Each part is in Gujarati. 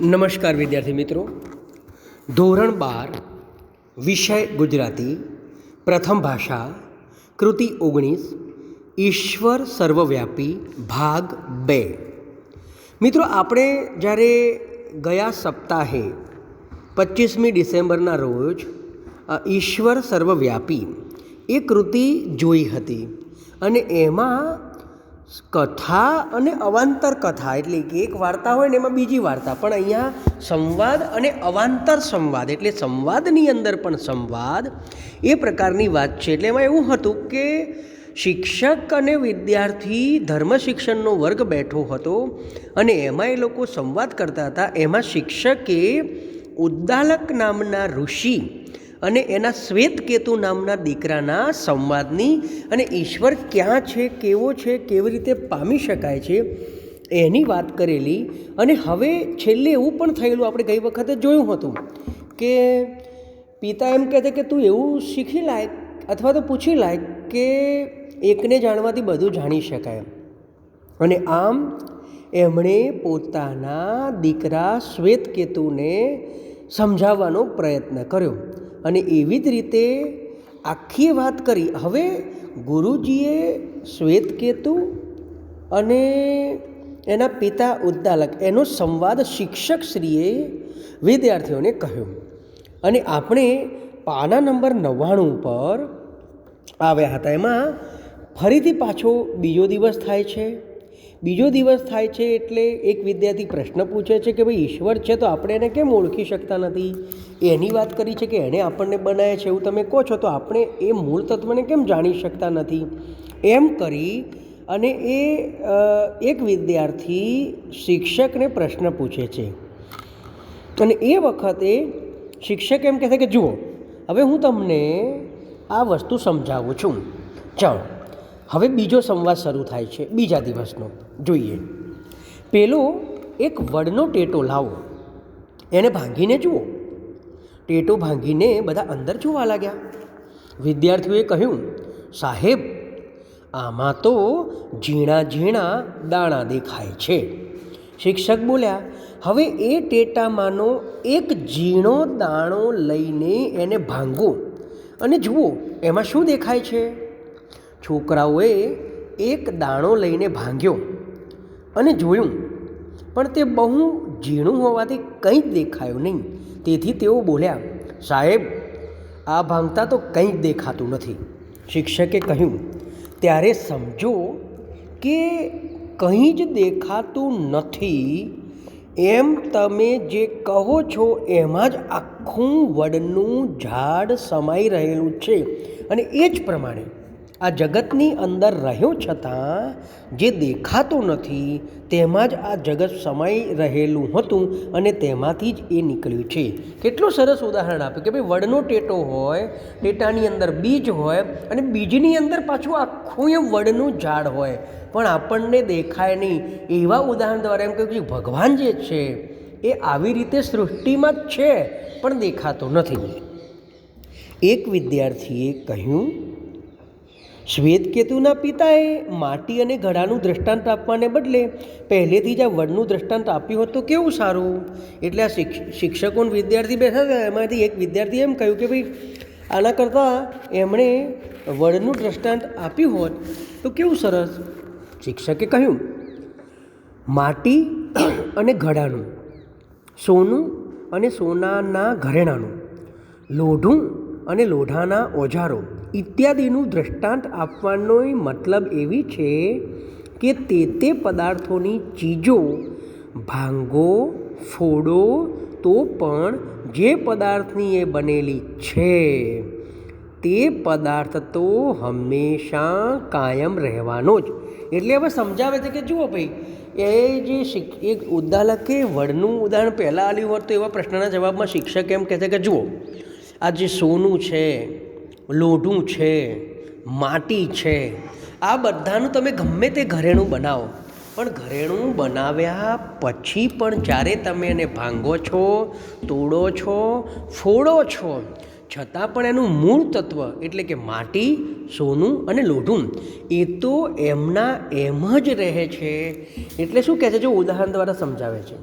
નમસ્કાર વિદ્યાર્થી મિત્રો. ધોરણ બાર, વિષય ગુજરાતી, પ્રથમ ભાષા, કૃતિ ઓગણીસ, ઈશ્વર સર્વવ્યાપી, ભાગ બે. મિત્રો, આપણે જ્યારે ગયા સપ્તાહે પચીસમી ડિસેમ્બરના રોજ ઈશ્વર સર્વવ્યાપી એ કૃતિ જોઈ હતી અને એમાં કથા અને અવાંતર કથા એટલે કે એક વાર્તા હોય ને એમાં બીજી વાર્તા. પણ અહીંયા સંવાદ અને અવાંતર સંવાદ એટલે સંવાદની અંદર પણ સંવાદ એ પ્રકારની વાત છે. એટલે એમાં એવું હતું કે શિક્ષક અને વિદ્યાર્થી ધર્મ શિક્ષણનો વર્ગ બેઠો હતો અને એમાં એ લોકો સંવાદ કરતા હતા. એમાં શિક્ષકે ઉદ્દાલક નામના ઋષિ અને એના શ્વેતકેતુ નામના દીકરાના સંવાદની અને ઈશ્વર ક્યાં છે, કેવો છે, કેવી રીતે પામી શકાય છે, એની વાત કરેલી. અને હવે છેલ્લે એવું પણ થયેલું, આપણે ગઈ વખતે જોયું હતું કે પિતા એમ કહેતા કે તું એવું શીખી લાયક અથવા તો પૂછી લાયક કે એકને જાણવાથી બધું જાણી શકાય. અને આમ એમણે પોતાના દીકરા શ્વેતકેતુને સમજાવવાનો પ્રયત્ન કર્યો. અને એવી જ રીતે આખી વાત કરી. હવે ગુરુજીએ શ્વેતકેતુ અને એના પિતા ઉદ્દાલક, એનો સંવાદ શિક્ષકશ્રીએ વિદ્યાર્થીઓને કહ્યો. અને આપણે પાના નંબર નવ્વાણું પર આવ્યા હતા. એમાં ફરીથી પાછો બીજો દિવસ થાય છે. બીજો દિવસ થાય છે એટલે એક વિદ્યાર્થી પ્રશ્ન પૂછે છે કે ભાઈ, ઈશ્વર છે તો આપણે એને કેમ ઓળખી શકતા નથી? એની વાત કરી છે કે એણે આપણને બનાવ્યા છે એવું તમે કહો છો તો આપણે એ મૂળ તત્વને કેમ જાણી શકતા નથી? એમ કરી અને એ એક વિદ્યાર્થી શિક્ષકને પ્રશ્ન પૂછે છે. અને એ વખતે શિક્ષક એમ કહે છે કે, જુઓ, હવે હું તમને આ વસ્તુ સમજાવું છું. ચાલો, હવે બીજો સંવાદ શરૂ થાય છે, બીજા દિવસનો. જોઈએ. પેલો એક વડનો ટેટો લાવો. એને ભાંગીને જુઓ. ટેટો ભાંગીને બધા અંદર જોવા લાગ્યા. વિદ્યાર્થીઓએ કહ્યું, સાહેબ, આમાં તો ઝીણા ઝીણા દાણા દેખાય છે. શિક્ષક બોલ્યા, હવે એ ટેટામાંનો એક ઝીણો દાણો લઈને એને ભાંગો અને જુઓ, એમાં શું દેખાય છે? છોકરાઓએ એક દાણો લઈને ભાંગ્યો. અને જોયું. પણ તે બહુ ઝીણું હોવાથી કંઈ જ દેખાયું નહીં. તેથી તેઓ બોલ્યા, સાહેબ, આ ભાંગતા તો કંઈ જ દેખાતું નથી. શિક્ષકે કહ્યું, ત્યારે સમજો કે કંઈ જ દેખાતું નથી. એમ તમે જે કહો છો એમાં જ આખું વડનું ઝાડ સમાઈ રહેલું છે. અને એ જ પ્રમાણે આ જગતની અંદર રહ્યો છતાં જે દેખાતું નથી, તેમાં જ આ જગત સમાઈ રહેલું હતું અને તેમાંથી જ એ નીકળ્યું છે. કેટલું સરસ ઉદાહરણ આપ્યું કે ભાઈ, વડનો ટેટો હોય, ટેટાની અંદર બીજ હોય અને બીજની અંદર પાછું આખું એ વડનું ઝાડ હોય. પણ આપણને દેખાય નહીં. એવા ઉદાહરણ દ્વારા એમ કહ્યું કે ભગવાન જે છે, એ આવી રીતે સૃષ્ટિમાં જ છે, પણ દેખાતો નથી. એક વિદ્યાર્થીએ કહ્યું શ્વેતકેતુના પિતાએ માટી અને ઘડાનું દ્રષ્ટાંત આપવાને બદલે પહેલેથી જ આ વડનું દ્રષ્ટાંત આપ્યું હોત તો કેવું સારું? એટલે આ શિક્ષ શિક્ષકો વિદ્યાર્થી બેઠા હતા, એમાંથી એક વિદ્યાર્થી એમ કહ્યું કે ભાઈ, આના કરતાં એમણે વડનું દ્રષ્ટાંત આપ્યું હોત તો કેવું સરસ? શિક્ષકે કહ્યું, માટી અને ઘડાનું, સોનું અને સોનાના ઘરેણાનું, લોઢું અને લોઢાના ઓજારો ઇત્યાદિનું દૃષ્ટાંત આપવાનો મતલબ એવી છે કે તે તે પદાર્થોની ચીજો, ભાંગો, ફોડો, તો પણ જે પદાર્થની એ બનેલી છે, તે પદાર્થ તો હંમેશા કાયમ રહેવાનો જ. એટલે હવે સમજાવે છે કે જુઓ ભાઈ, એ જે શિક એક ઉદાહરકે વડનું ઉદાહરણ પહેલાં આલ્યું હોત તો એવા પ્રશ્નના જવાબમાં શિક્ષક એમ કહે છે કે જુઓ, આ જે સોનું છે લોઢું છે, માટી છે. આ બધાનું તમે ગમે તે ઘરેણું બનાવો. પણ ઘરેણું બનાવ્યા પછી પણ જ્યારે તમે એને ભાંગો છો, તોડો છો, ફોડો છો, છતાં પણ એનું મૂળ તત્વ એટલે કે માટી, સોનું અને લોઢું, એ તો એમના એમ જ રહે છે. એટલે શું કહે છે? જો ઉદાહરણ દ્વારા સમજાવે છે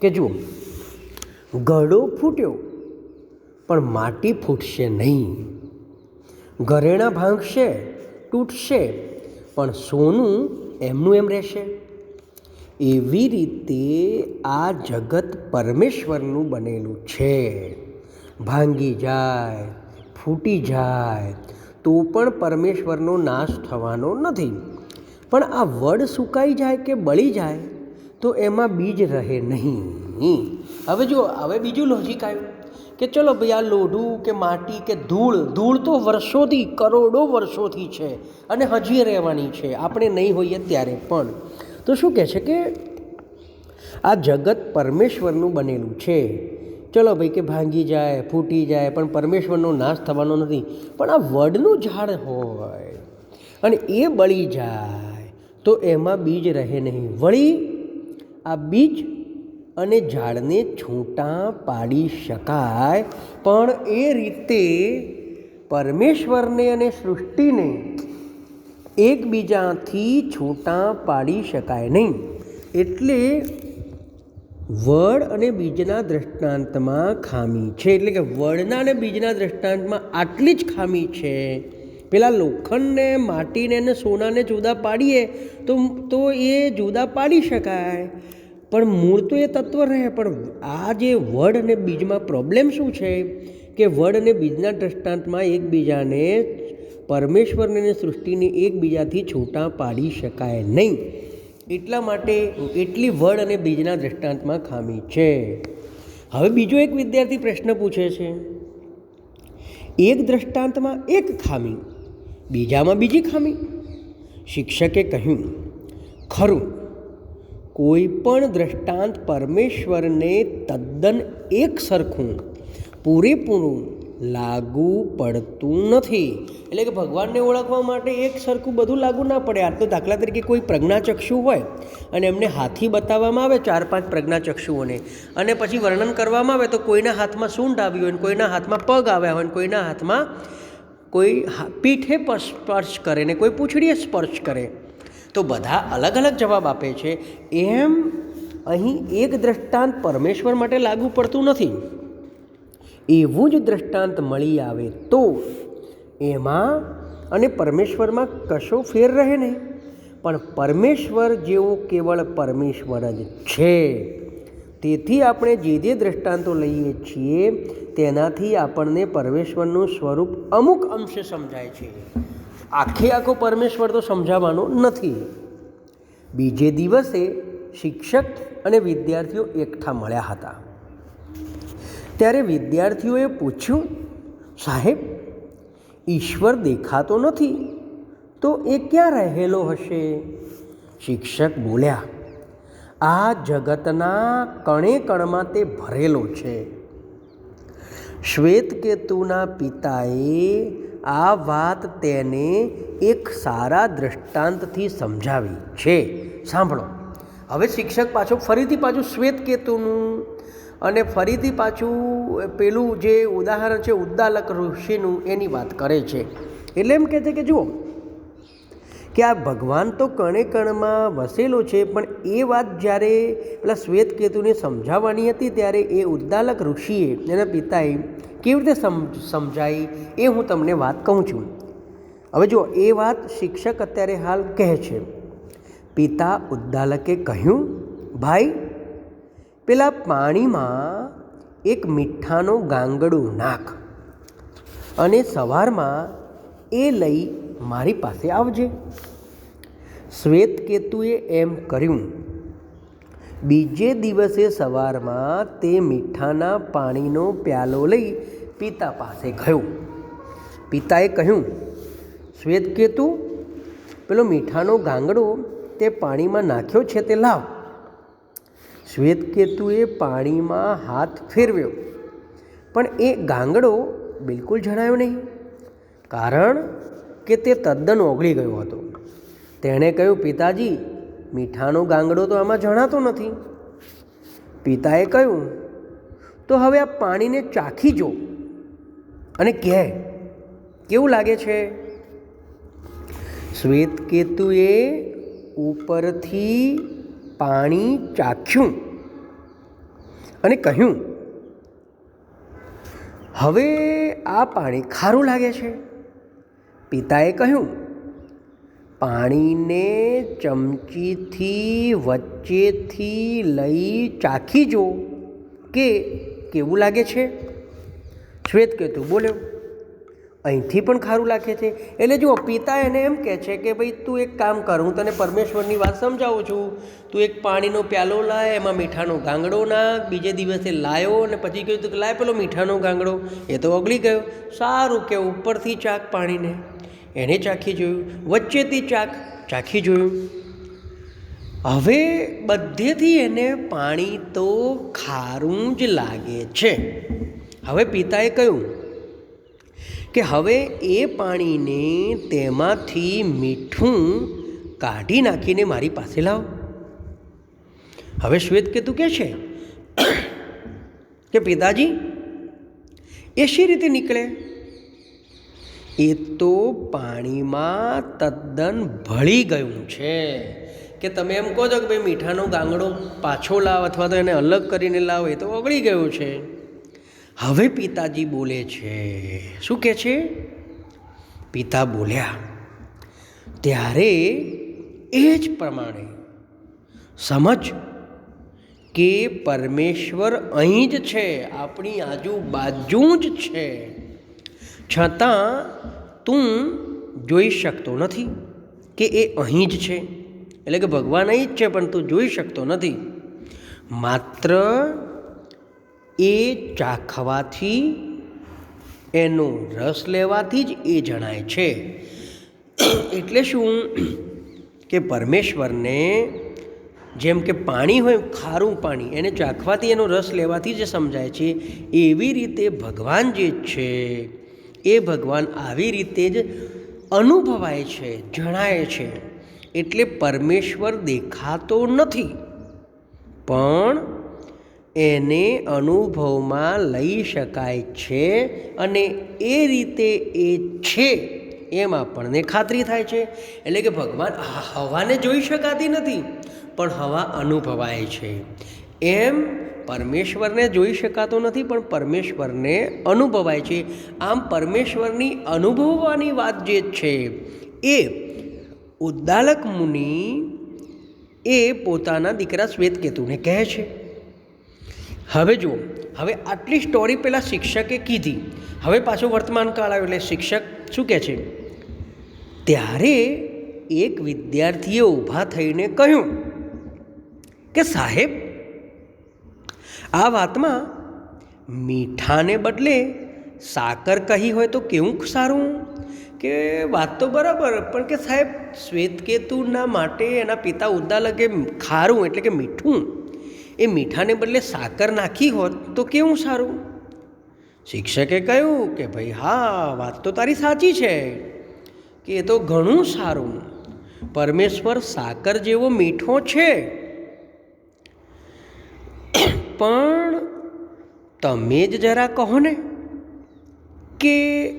કે જુઓ ઘડો ફૂટ્યો, પણ માટી ફૂટશે નહીં. ઘરેણાં ભાંગશે, તૂટશે, પણ સોનું એમનું એમ રહેશે. એવી રીતે આ જગત પરમેશ્વરનું બનેલું છે. ભાંગી જાય, ફૂટી જાય, તો પણ પરમેશ્વરનો નાશ થવાનો નથી. પણ આ વડ સુકાઈ જાય કે બળી જાય, તો એમાં બીજ રહે નહીં. હવે જો હવે બીજું લોજિક આવ્યું. કે ચલો ભાઈ આ લોઢું કે માટી કે ધૂળ ધૂળ તો વર્ષોથી, કરોડો વર્ષોથી છે અને હજી રહેવાની છે. આપણે નહીં હોઈએ ત્યારે પણ. તો શું કહે છે કે આ જગત પરમેશ્વરનું બનેલું છે. ચલો ભાઈ કે ભાંગી જાય, ફૂટી જાય, પણ પરમેશ્વરનો નાશ થવાનો નથી. પણ આ વડનું ઝાડ હોય અને એ બળી જાય, તો એમાં બીજ રહે નહીં. વળી આ બીજ અને ઝાડને છૂટાં પાડી શકાય. પણ એ રીતે પરમેશ્વરને અને સૃષ્ટિને એકબીજાથી છૂટાં પાડી શકાય નહીં. એટલે વડ અને બીજના દૃષ્ટાંતમાં ખામી છે. એટલે કે વડના અને બીજના દૃષ્ટાંતમાં આટલી જ ખામી છે. પેલા લોખંડને, માટીને અને સોનાને જુદા પાડીએ તો તો એ જુદા પાડી શકાય. પણ મૂળ તો એ તત્વ રહે, પણ આ જે વડ અને બીજમાં પ્રોબ્લેમ શું છે કે વડ અને બીજના દૃષ્ટાંતમાં એકબીજાને પરમેશ્વરને અને સૃષ્ટિને એકબીજાથી છૂટા પાડી શકાય નહીં. એટલા માટે એટલી વડ અને બીજના દૃષ્ટાંતમાં ખામી છે. હવે બીજો એક વિદ્યાર્થી પ્રશ્ન પૂછે છે. એક દૃષ્ટાંતમાં એક ખામી, બીજામાં બીજી ખામી. શિક્ષકે કહ્યું, ખરું કોઈ પણ દૃષ્ટાંત પરમેશ્વરને તદ્દન એક સરખું, પૂરેપૂરું, લાગુ પડતું નથી. એટલે કે ભગવાનને ઓળખવા માટે એક સરખું બધું લાગુ ના પડે. આ તો દાખલા તરીકે કોઈ પ્રજ્ઞાચક્ષુ હોય અને એમને હાથી બતાવવામાં આવે ચાર પાંચ પ્રજ્ઞાચક્ષુઓને અને પછી વર્ણન કરવામાં આવે તો કોઈના હાથમાં સૂંઢ આવી હોય કોઈના હાથમાં પગ આવ્યા હોય કોઈના હાથમાં કોઈ પીઠે સ્પર્શ કરે ને કોઈ પૂંછડીએ સ્પર્શ કરે. તો બધા અલગ અલગ જવાબ આપે છે. એમ અહીં એક દ્રષ્ટાંત પરમેશ્વર માટે લાગુ પડતું નથી. એવું જ દ્રષ્ટાંત મળી આવે તો એમાં અને પરમેશ્વરમાં કશો ફેર રહે નહીં. પણ પરમેશ્વર જેવો કેવળ પરમેશ્વર જ છે. તેથી આપણે જે જે દ્રષ્ટાંતો લઈએ છીએ, તેનાથી આપણને પરમેશ્વરનું સ્વરૂપ અમુક અંશે સમજાય છે. આખે આખો પરમેશ્વર તો સમજાવવાનો નથી. બીજે દિવસે શિક્ષક અને વિદ્યાર્થીઓ એકઠા મળ્યા હતા. ત્યારે વિદ્યાર્થીઓએ પૂછ્યું, સાહેબ, ઈશ્વર દેખાતો નથી, તો એ ક્યાં રહેલો હશે? શિક્ષક બોલ્યા, આ જગતના કણે કણમાં તે ભરેલો છે. શ્વેતકેતુના પિતાએ આ વાત તેને એક સારા દૃષ્ટાંતથી સમજાવી છે. સાંભળો. હવે શિક્ષક પાછો ફરીથી પાછું શ્વેતકેતુનું અને ફરીથી પાછું પેલું જે ઉદાહરણ છે ઉદ્દાલક ઋષિનું એની વાત કરે છે. એટલે એમ કહે છે કે જુઓ કે આ ભગવાન તો કણે કણમાં વસેલો છે, પણ એ વાત જ્યારે પેલા શ્વેતકેતુને સમજાવવાની હતી, ત્યારે એ ઉદ્દાલક ઋષિએ એના પિતાએ કેવી રીતે સમ, સમજાઈ એ હું તમને વાત કહું છું. હવે જો એ વાત શિક્ષક અત્યારે હાલ કહે છે, પિતા ઉદ્દાલકે કહ્યું, ભાઈ, પેલા પાણીમાં એક મીઠાનો ગાંગડું નાખ અને સવારમાં એ લઈ મારી પાસે આવજે. શ્વેતકેતુએ એમ કર્યું, બીજે દિવસે સવારમાં તે મીઠાના પાણીનો પ્યાલો લઈ પિતા પાસે ગયો. પિતાએ કહ્યું, શ્વેતકેતુ, પેલો મીઠાનો ગાંગડો તે પાણીમાં નાખ્યો છે તે લાવ. શ્વેતકેતુએ પાણીમાં હાથ ફેરવ્યો, પણ એ ગાંગડો બિલકુલ જણાયો નહીં. કારણ કે તે તદ્દન ઓગળી ગયો હતો. તેણે કહ્યું, પિતાજી, મીઠાનો ગાંગડો તો આમાં જણાતો નથી. પિતાએ કહ્યું, તો હવે આ પાણીને ચાખી જો અને કહે, કેવું લાગે છે? શ્વેતકેતુએ ઉપરથી પાણી ચાખ્યું અને કહ્યું, હવે આ પાણી ખારું લાગે છે. પિતાએ કહ્યું, પાણીને ચમચીથી વચ્ચેથી લઈ ચાખી જો, કે કેવું લાગે છે? શ્વેત કહેતું બોલ્યો, અહીંથી પણ ખારું લાગે છે. એટલે જુઓ, પિતા એને એમ કહે છે કે, ભાઈ, તું એક કામ કર, હું તને પરમેશ્વરની વાત સમજાવું છું. તું એક પાણીનો પ્યાલો લાય, એમાં મીઠાનો ગાંગડો નાખ, બીજે દિવસે લાયો અને પછી કહ્યું તું કે, લાય પેલો મીઠાનો ગાંગડો. એ તો ઓગળી ગયો. સારું કે ઉપરથી ચાક પાણીને. એને ચાખી જોયું. વચ્ચેથી ચાક ચાખી જોયું. હવે બધેથી એને પાણી તો ખારું જ લાગે છે. હવે પિતાએ કહ્યું કે હવે એ પાણીને તેમાંથી મીઠું કાઢી નાખીને મારી પાસે લાવ. હવે શ્વેત કેતું કે છે? કે પિતાજી, એ શી રીતે નીકળે? એ તો પાણીમાં તદ્દન ભળી ગયું છે. કે તમે એમ કહો છો કે ભાઈ મીઠાનો ગાંગડો પાછો લાવ અથવા તો એને અલગ કરીને લાવ, એ તો ઓગળી ગયું છે. હવે પિતાજી બોલે છે, શું કહે છે? પિતા બોલ્યા, ત્યારે એ જ પ્રમાણે સમજ કે પરમેશ્વર અહીં જ છે, આપણી આજુબાજુ જ છે. છતાં તું જોઈ શકતો નથી કે એ અહીં જ છે. એટલે કે ભગવાન અહીં જ છે, પણ તું જોઈ શકતો નથી. માત્ર એ ચાખવાથી, એનો રસ લેવાથી જ એ જણાય છે. એટલે શું કે પરમેશ્વરને જેમ કે પાણી હોય, ખારું પાણી, એને ચાખવાથી, એનો રસ લેવાથી જ સમજાય છે, એવી રીતે ભગવાન જે છે એ ભગવાન આવી રીતે જ અનુભવાય છે, જણાય છે. એટલે પરમેશ્વર દેખાતો નથી. પણ એને અનુભવમાં લઈ શકાય છે અને એ રીતે એ છે એમ આપણને ખાતરી થાય છે. એટલે કે ભગવાન હવાને જોઈ શકાતી નથી, પણ હવા અનુભવાય છે. એમ પરમેશ્વરને જોઈ શકાતો નથી, પણ પરમેશ્વરને અનુભવાય છે. આમ પરમેશ્વરની અનુભવવાની વાત જે છે એ ઉદ્દાલક મુનિ એ પોતાના દીકરા શ્વેતકેતુને કહે છે. હવે જુઓ, હવે આટલી સ્ટોરી પહેલાં શિક્ષકે કીધી. હવે પાછો વર્તમાન કાળ આવ્યો, એટલે શિક્ષક શું કહે છે? ત્યારે એક વિદ્યાર્થીએ ઊભા થઈને કહ્યું કે સાહેબ આ વાતમાં મીઠાને બદલે સાકર કહી હોય તો કેવું સારું? કે વાત તો બરાબર, પણ કે સાહેબ, શ્વેતકેતુના માટે એના પિતા ઉદ્દાલકે ખારું એટલે કે મીઠું. એ મીઠાને બદલે સાકર નાખી હોત તો કેવું સારું? શિક્ષકે કહ્યું કે ભાઈ, હા, વાત તો તારી સાચી છે કે એ તો ઘણું સારું. પરમેશ્વર સાકર જેવો મીઠો છે. પણ તમે જ જરા કહો ને કે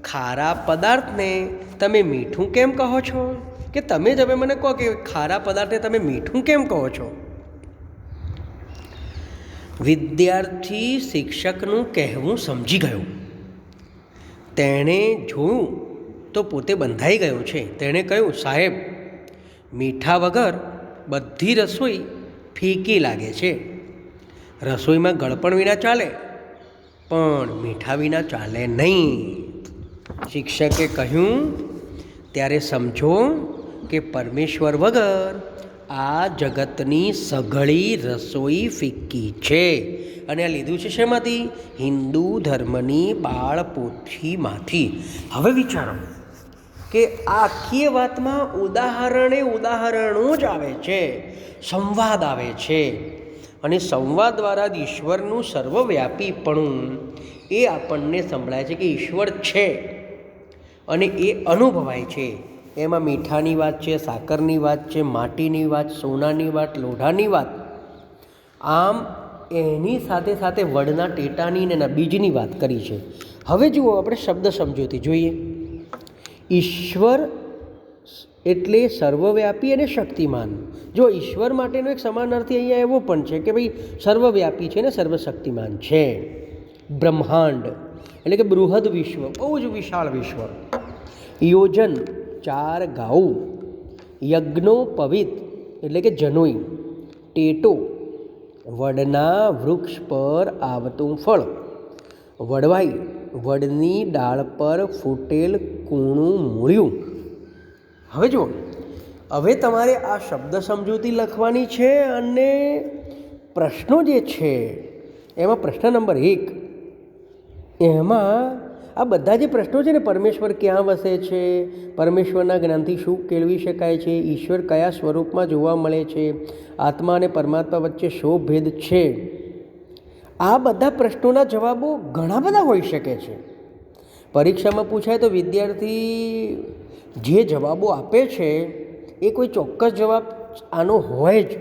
ખારા પદાર્થને તમે મીઠું કેમ કહો છો? કે તમે જ હવે મને કહો કે ખારા પદાર્થને તમે મીઠું કેમ કહો છો? વિદ્યાર્થી શિક્ષકનું કહેવું સમજી ગયો. તેણે જોયું તો પોતે બંધાઈ ગયો છે. તેણે કહ્યું, સાહેબ, મીઠા વગર બધી રસોઈ ફીકી લાગે છે. રસોઈમાં ગળપણ વિના ચાલે, પણ મીઠા વિના ચાલે નહીં. શિક્ષકે કહ્યું, ત્યારે સમજો કે પરમેશ્વર વગર આ જગતની સઘળી રસોઈ ફિક્કી છે. અને આ લીધું છે શેમાંથી? હિન્દુ ધર્મની બાળપોથીમાંથી. હવે વિચારો કે આ આખી વાતમાં ઉદાહરણે ઉદાહરણો જ આવે છે, સંવાદ આવે છે. અને સંવાદ દ્વારા જ ઈશ્વરનું સર્વવ્યાપીપણું એ આપણને સંભળાય છે કે ઈશ્વર છે અને એ અનુભવાય છે. એમાં મીઠાની વાત છે, સાકરની વાત છે, માટીની વાત, સોનાની વાત, લોઢાની વાત. આમ એની સાથે સાથે વડના ટેટાની ને બીજની વાત કરી છે. હવે જુઓ, આપણે શબ્દ સમજૂતી જોઈએ. ઈશ્વર એટલે સર્વવ્યાપી અને શક્તિમાન. જો ઈશ્વર માટેનો એક સમાનાર્થી અહીંયા એવો પણ છે કે ભાઈ, સર્વવ્યાપી છે ને સર્વશક્તિમાન છે. બ્રહ્માંડ, એટલે કે બૃહદ વિશ્વ, બહુ જ વિશાળ વિશ્વ. યોજન, ચાર ગાઉ. યજ્ઞો, પવિત, એટલે કે જનોઈ. ટેટો, વડના વૃક્ષ પર આવતું ફળ. વડવાઈ, વડની ડાળ પર ફૂટેલ કૂણું મૂળ્યું. હવે જુઓ. હવે તમારે આ શબ્દ સમજૂતી લખવાની છે અને પ્રશ્નો જે છે, એમાં પ્રશ્ન નંબર એક. એમાં આ બધા જે પ્રશ્નો છે ને, પરમેશ્વર ક્યાં વસે છે? પરમેશ્વરના જ્ઞાનથી શું કેળવી શકાય છે? ઈશ્વર કયા સ્વરૂપમાં જોવા મળે છે? આત્મા અને પરમાત્મા વચ્ચે શો ભેદ છે? આ બધા પ્રશ્નોના જવાબો ઘણા બધા હોઈ શકે છે. પરીક્ષામાં પૂછાય તો વિદ્યાર્થી જે જવાબો આપે છે, એ કોઈ ચોક્કસ જવાબ આનો હોય જ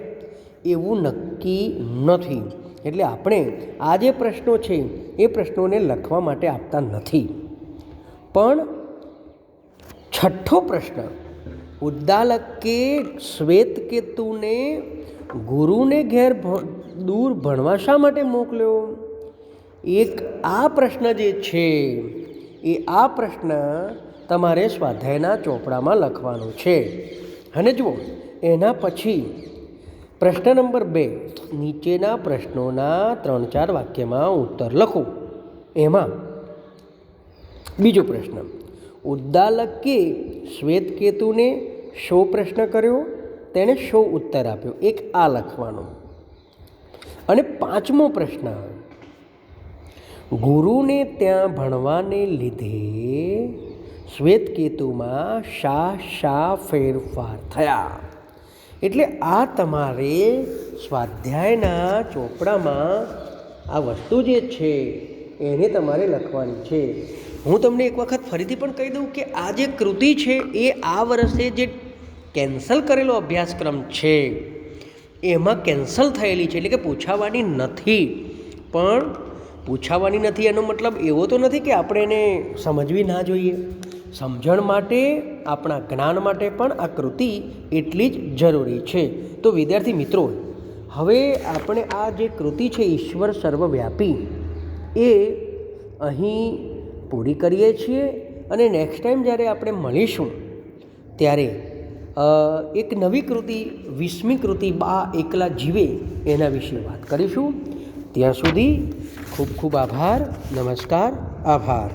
એવું નક્કી નથી. એટલે આપણે આ જે પ્રશ્નો છે, એ પ્રશ્નોને લખવા માટે આપતા નથી. પણ છઠ્ઠો પ્રશ્ન, ઉદ્દાલકે શ્વેત કેતુને ગુરુને ઘેર દૂર ભણવા શા માટે મોકલ્યો? એક આ પ્રશ્ન જે છે, એ આ પ્રશ્ન તમારે સ્વાધ્યાયના ચોપડામાં લખવાનું છે. અને જુઓ, એના પછી પ્રશ્ન નંબર બે, નીચેના પ્રશ્નોના ત્રણ ચાર વાક્યમાં ઉત્તર લખો. એમાં બીજો પ્રશ્ન, ઉદ્દાલકે શ્વેતકેતુને શો પ્રશ્ન કર્યો? તેણે શો ઉત્તર આપ્યો. એક આ લખવાનો. અને પાંચમો પ્રશ્ન, ગુરુને ત્યાં ભણવાને લીધે શ્વેતકેતુમાં શા શા ફેરફાર થયા? એટલે આ તમારે સ્વાધ્યાયના ચોપડામાં આ વસ્તુ જે છે, એને તમારે લખવાની છે. હું તમને એક વખત ફરીથી પણ કહી દઉં કે આ જે કૃતિ છે, એ આ વર્ષે જે કેન્સલ કરેલો અભ્યાસક્રમ છે, એમાં કેન્સલ થયેલી છે. એટલે કે પૂછાવાની નથી. પણ પૂછાવાની નથી એનો મતલબ એવો તો નથી કે આપણે એને સમજવી ના જોઈએ. સમજણ માટે, આપણા જ્ઞાન માટે પણ આ કૃતિ એટલી જ જરૂરી છે. તો વિદ્યાર્થી મિત્રો, હવે આપણે આ જે કૃતિ છે ઈશ્વર સર્વવ્યાપી, એ અહીં પૂરી કરીએ છીએ અને નેક્સ્ટ ટાઈમ જ્યારે આપણે મળીશું, ત્યારે એક નવી કૃતિ, વીસમી કૃતિ બા એકલા જીવે એના વિશે વાત કરીશું. ત્યાં સુધી ખૂબ ખૂબ આભાર, નમસ્કાર, આભાર.